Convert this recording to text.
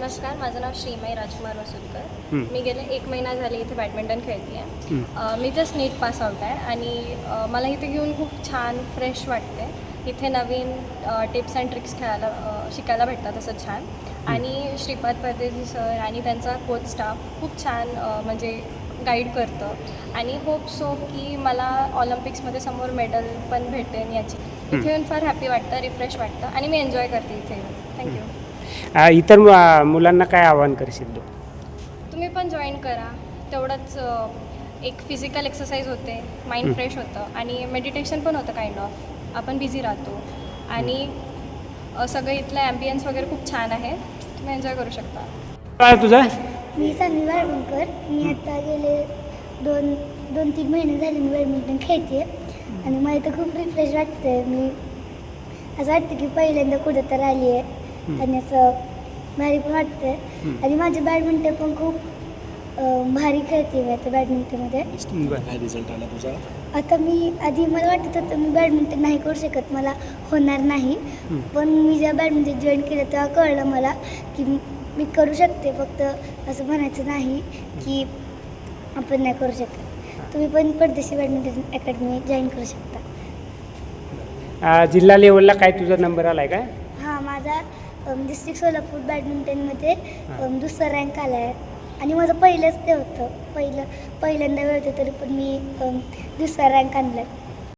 नमस्कार माझं नाव श्रीमय राजकुमार वसुलकर. मी गेले एक महिना झाले इथे बॅडमिंटन खेळते. आहे. मी जस्ट नीट पास आउट आहे आणि मला इथे घेऊन खूप छान फ्रेश वाटते. इथे नवीन टिप्स अँड ट्रिक्स खेळायला शिकायला भेटतात असं छान. आणि श्रीपाद परदेशी सर आणि त्यांचा कोच स्टाफ खूप छान म्हणजे गाईड करतं. आणि होप सो की मला ऑलिम्पिक्समध्ये समोर मेडल पण भेटेन याची. इथे येऊन फार हॅपी वाटतं रिफ्रेश वाटतं आणि मी एन्जॉय करते इथे येऊन. थँक्यू अ, इतर मु- मुलांना काय आवाहन करशील तू? तुम्ही पण जॉईन करा. तेवढंच अ, एक फिजिकल एक्सरसाइज होते. माइंड. फ्रेश होतं. आणि मेडिटेशन पण होतं काइंड ऑफ आपण बिझी राहतो. आणि अ, सगळं इथलं ॲम्बियन्स वगैरे खूप छान आहे. तुम्ही एन्जॉय करू शकता. काय तुझं? मी सान्वी वाळवणकर मी आता गेले दोन दोन तीन महिने झाले मी बॅडमिंटन खेळते. आणि मला इथं खूप रिफ्रेश वाटतं मी असं वाटतं की पहिल्यांदा कुठं तर आली आहे आणि असं भारी पण वाटतं हं. आणि माझं बॅडमिंटन पण खूप अं, भारी खेळते मी आता बॅडमिंटनमध्ये काय रिझल्ट आला तुझा? आता मी आधी मला वाटत होतं मी बॅडमिंटन नाही करू शकत मला होणार नाही. पण मी जेव्हा बॅडमिंटन जॉईन केलं तेव्हा कळलं मला की मी- करू शकते फक्त असं म्हणायचं नाही की आपण नाही करू शकत. तुम्ही पण परदेशी बॅडमिंटन अकॅडमी जॉईन करू शकता. अ, जिल्हा लेवलला काय तुझा नंबर आलाय काय? हां माझा डिस्ट्रिक्ट सोलापूर बॅडमिंटनमध्ये दुसरा रँक आला आहे आणि माझं पहिलंच ते होतं. पहिलं पहिल्यांदा वेळ होतं तरी पण मी दुसरा रँक आणला